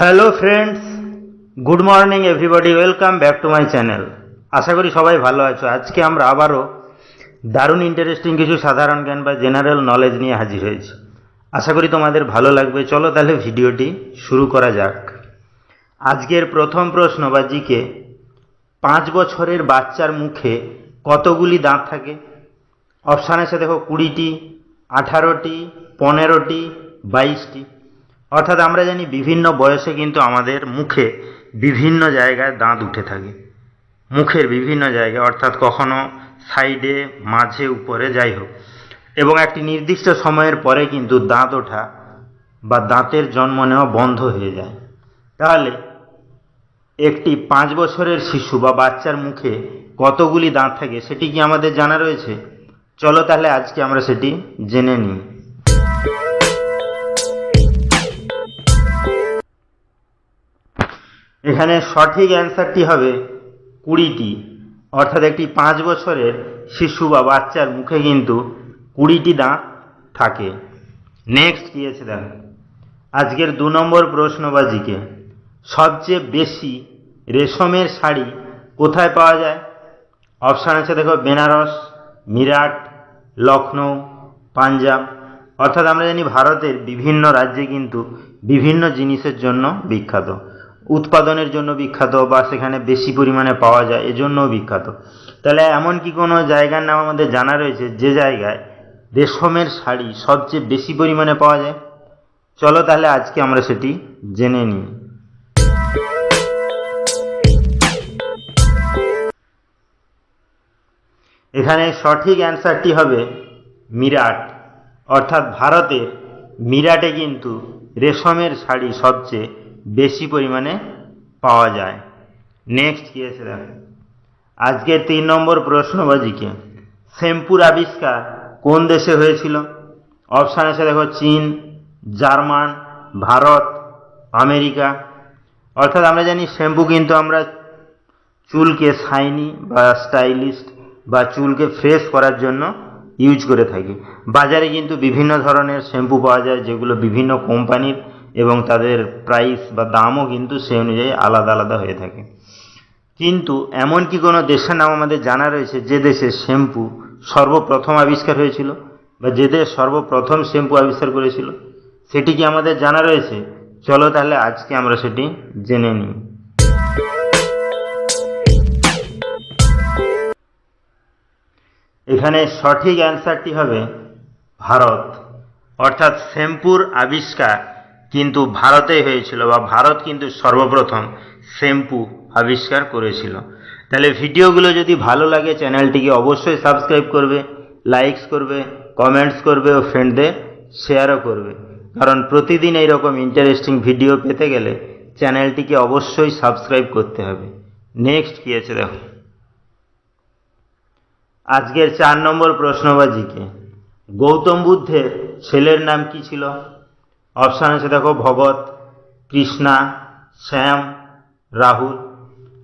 Hello friends good morning everybody welcome back to my channel আশা করি সবাই ভালো আছো। আজকে আমরা আবারও দারুণ ইন্টারেস্টিং কিছু সাধারণ জ্ঞান বা জেনারেল নলেজ নিয়ে হাজির হয়েছি। আশা করি তোমাদের ভালো লাগবে। চলো তাহলে ভিডিওটি শুরু করা যাক। আজকের প্রথম প্রশ্ন বা জিকে, পাঁচ বছরের বাচ্চার মুখে কতগুলি দাঁত থাকে? অপশান আছে দেখো কুড়িটি, আঠারোটি, পনেরোটি, বাইশটি। অর্থাৎ আমরা জানি বিভিন্ন বয়সে কিন্তু আমাদের মুখে বিভিন্ন জায়গায় দাঁত উঠে থাকে। মুখের বিভিন্ন জায়গায়, অর্থাৎ কখনো সাইডে, মাঝে, উপরে, যাই হোক। এবং একটি নির্দিষ্ট সময়ের পরে কিন্তু দাঁত ওঠা বা দাঁতের জন্ম নেওয়া বন্ধ হয়ে যায়। তাহলে একটি পাঁচ বছরের শিশু বা বাচ্চার মুখে কতগুলি দাঁত থাকে সেটি কি আমাদের জানা রয়েছে? চলো তাহলে আজকে আমরা সেটি জেনে নিই। এখানে সঠিক অ্যান্সারটি হবে কুড়িটি। অর্থাৎ একটি পাঁচ বছরের শিশু বা বাচ্চার মুখে কিন্তু কুড়িটি দাঁত থাকে। নেক্সট কি আছে দেখো। আজকের দু নম্বর প্রশ্নবাজিকে। সবচেয়ে বেশি রেশমের শাড়ি কোথায় পাওয়া যায়? অপশান আছে দেখো, বেনারস, মিরাট লখনৌ পাঞ্জাব। অর্থাৎ আমরা জানি ভারতের বিভিন্ন রাজ্যে কিন্তু বিভিন্ন জিনিসের জন্য বিখ্যাত। উৎপাদনের জন্য বিখ্যাত বা সেখানে বেশি পরিমাণে পাওয়া যায়, এজন্যও বিখ্যাত। তাহলে এমন কি কোনো জায়গার নাম আমাদের জানা রয়েছে, যে জায়গায় রেশমের শাড়ি সবচেয়ে বেশি পরিমাণে পাওয়া যায়। চলো তাহলে আজকে আমরা সেটি জেনে নিই। এখানে সঠিক অ্যান্সারটি হবে মিরাট। অর্থাৎ ভারতের মিরাটে কিন্তু রেশমের শাড়ি সবচেয়ে বেশি পরিমাণে পাওয়া যায়। নেক্সট কি আছে দেখো। আজকের তিন নম্বর প্রশ্ন প্রশ্নবাজিকে শ্যাম্পুর আবিষ্কার কোন দেশে হয়েছিল? অপশান আছে দেখো চীন, জার্মান, ভারত, আমেরিকা। অর্থাৎ আমরা জানি শ্যাম্পু কিন্তু আমরা চুলকে শাইনি বা স্টাইলিস্ট বা চুলকে ফ্রেশ করার জন্য ইউজ করে থাকি। বাজারে কিন্তু বিভিন্ন ধরনের শ্যাম্পু পাওয়া যায় যেগুলো বিভিন্ন কোম্পানির এবং তাদের প্রাইস বা দামও কিন্তু সে অনুযায়ী আলাদা আলাদা হয়ে থাকে। কিন্তু এমন কি কোনো দেশের নাম আমাদের জানা রয়েছে, যে দেশে শ্যাম্পু সর্বপ্রথম আবিষ্কার হয়েছিল বা যে দেশ সর্বপ্রথম শ্যাম্পু আবিষ্কার করেছিল, সেটি কি আমাদের জানা রয়েছে? চলো তাহলে আজকে আমরা সেটি জেনে নিই। এখানে সঠিক অ্যান্সারটি হবে ভারত। অর্থাৎ শ্যাম্পুর আবিষ্কার কিন্তু ভারতেই হয়েছিল বা ভারত কিন্তু সর্বপ্রথম শ্যাম্পু আবিষ্কার করেছিল। তাহলে ভিডিওগুলো যদি ভালো লাগে, চ্যানেলটিকে অবশ্যই সাবস্ক্রাইব করবে লাইকস করবে কমেন্টস করবে ও ফ্রেন্ডদের শেয়ারও করবে। কারণ প্রতিদিন এইরকম ইন্টারেস্টিং ভিডিও পেতে গেলে চ্যানেলটিকে অবশ্যই সাবস্ক্রাইব করতে হবে। নেক্সট কী আছে দেখো? আজকের চার নম্বর প্রশ্নবাজিকে। গৌতম বুদ্ধের ছেলের নাম কি ছিল? অপশান আছে দেখো ভগৎ কৃষ্ণা, শ্যাম, রাহুল।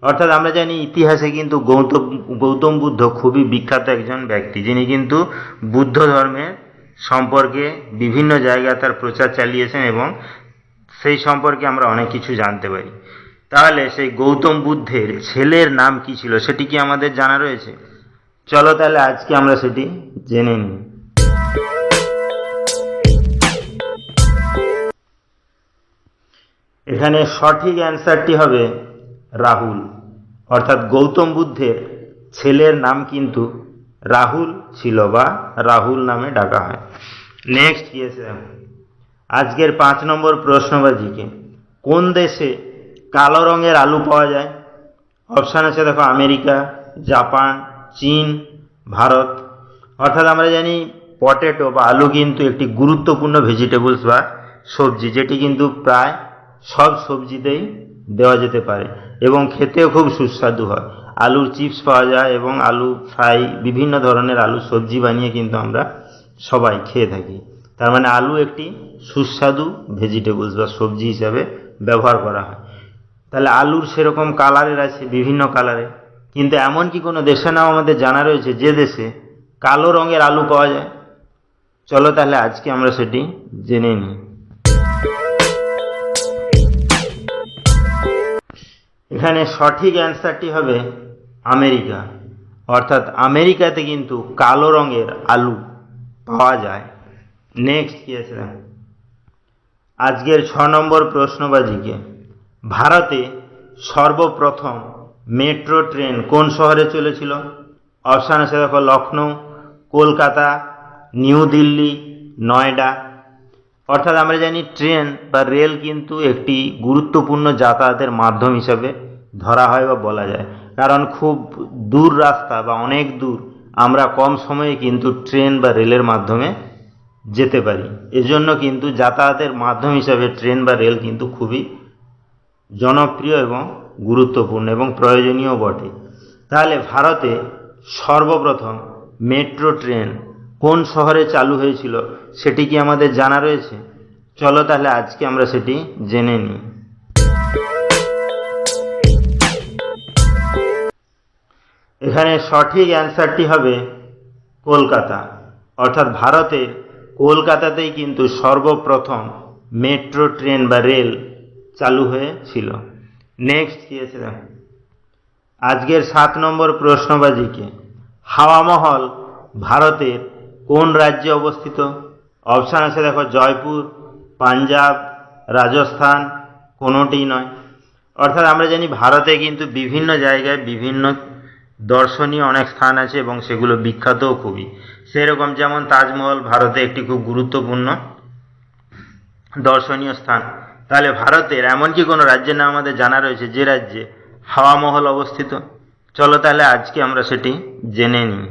অর্থাৎ আমরা জানি ইতিহাসে কিন্তু গৌতম গৌতম বুদ্ধ খুবই বিখ্যাত একজন ব্যক্তি, যিনি কিন্তু বুদ্ধ ধর্মের সম্পর্কে বিভিন্ন জায়গায় তার প্রচার চালিয়েছেন এবং সেই সম্পর্কে আমরা অনেক কিছু জানতে পারি। তাহলে সেই গৌতম বুদ্ধের ছেলের নাম কি ছিল, সেটি কি আমাদের জানা রয়েছে? চলো তাহলে আজকে আমরা সেটি জেনে নিই। এখানে সঠিক অ্যান্সারটি হবে রাহুল, অর্থাৎ গৌতম বুদ্ধের ছেলের নাম কিন্তু রাহুল ছিল বা রাহুল নামে ডাকা হয়। নেক্সট আছে আজকের পাঁচ নম্বর প্রশ্নবাজিকে কোন দেশে কালো রঙের আলু পাওয়া যায়? অপশান আছে দেখো আমেরিকা, জাপান, চীন, ভারত। অর্থাৎ আমরা জানি পটেটো বা আলু কিন্তু একটি গুরুত্বপূর্ণ ভেজিটেবলস বা সবজি, যেটি কিন্তু প্রায় সব সবজিতেই দেওয়া যেতে পারে এবং খেতেও খুব সুস্বাদু হয়। আলুর চিপস পাওয়া যায় এবং আলু ফ্রাই, বিভিন্ন ধরনের আলু সবজি বানিয়ে কিন্তু আমরা সবাই খেয়ে থাকি। তার মানে আলু একটি সুস্বাদু ভেজিটেবলস বা সবজি হিসাবে ব্যবহার করা হয়। তাহলে আলুর সেরকম কালারের আছে, বিভিন্ন কালারের। কিন্তু এমন কি কোনো দেশে নাম আমাদের জানা রয়েছে, যে দেশে কালো রঙের আলু পাওয়া যায়? চলো তাহলে আজকে আমরা সেটি জেনে নিই। এখানে সঠিক অ্যান্সারটি হবে আমেরিকা। অর্থাৎ আমেরিকাতে কিন্তু কালো রঙের আলু পাওয়া যায়। নেক্সট কি আছে আজকের ছ নম্বর প্রশ্নবাজিকে। ভারতে সর্বপ্রথম মেট্রো ট্রেন কোন শহরে চলেছিল? অপশান আছে দেখো লখনৌ কলকাতা, নিউ দিল্লি, নয়ডা। অর্থাৎ আমরা জানি ট্রেন বা রেল কিন্তু একটি গুরুত্বপূর্ণ যাতায়াতের মাধ্যম হিসাবে ধরা হয় বা বলা যায়। কারণ খুব দূর রাস্তা বা অনেক দূর আমরা কম সময়ে কিন্তু ট্রেন বা রেলের মাধ্যমে যেতে পারি। এজন্য কিন্তু যাতায়াতের মাধ্যম হিসাবে ট্রেন বা রেল কিন্তু খুবই জনপ্রিয় এবং গুরুত্বপূর্ণ এবং প্রয়োজনীয় বটে। তাহলে ভারতে সর্বপ্রথম মেট্রো ট্রেন কোন শহরে চালু হয়েছিল সেটি কি আমাদের জানা রয়েছে? চলো তাহলে আজকে আমরা সেটি জেনে নিই। এখানে সঠিক অ্যান্সারটি হবে কলকাতা। অর্থাৎ ভারতের কলকাতাতেই কিন্তু সর্বপ্রথম মেট্রো ট্রেন বা রেল চালু হয়েছিল। নেক্সট দেখো। আজকের সাত নম্বর প্রশ্নবাজিকে হাওয়া মহল ভারতের কোন রাজ্যে অবস্থিত? অপশান আছে দেখো জয়পুর, পাঞ্জাব, রাজস্থান কোনোটি নয়। অর্থাৎ আমরা জানি ভারতে কিন্তু বিভিন্ন জায়গায় বিভিন্ন দর্শনীয় অনেক স্থান আছে এবং সেগুলো বিখ্যাতও খুবই। সেরকম যেমন তাজমহল ভারতে একটি খুব গুরুত্বপূর্ণ দর্শনীয় স্থান। তাহলে ভারতের এমন কি কোনো রাজ্যের নাম আমাদের জানা রয়েছে যে রাজ্যে হাওয়া মহল অবস্থিত? চলো তাহলে আজকে আমরা সেটি জেনে নিই।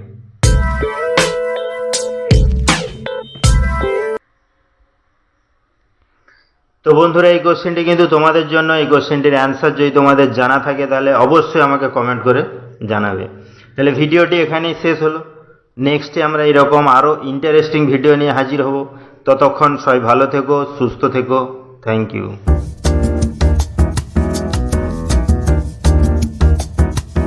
তো বন্ধুরা, এই কোশ্চেনটি কিন্তু তোমাদের জন্য, এই কোশ্চেনটির অ্যান্সার যদি তোমাদের জানা থাকে, তাহলে অবশ্যই আমাকে কমেন্ট করে জানাবে। তাহলে ভিডিওটি এখানেই শেষ হলো। নেক্সটে আমরা এরকম আরও ইন্টারেস্টিং ভিডিও নিয়ে হাজির হব। ততক্ষণ সবাই ভালো থেকো, সুস্থ থেকো। Thank you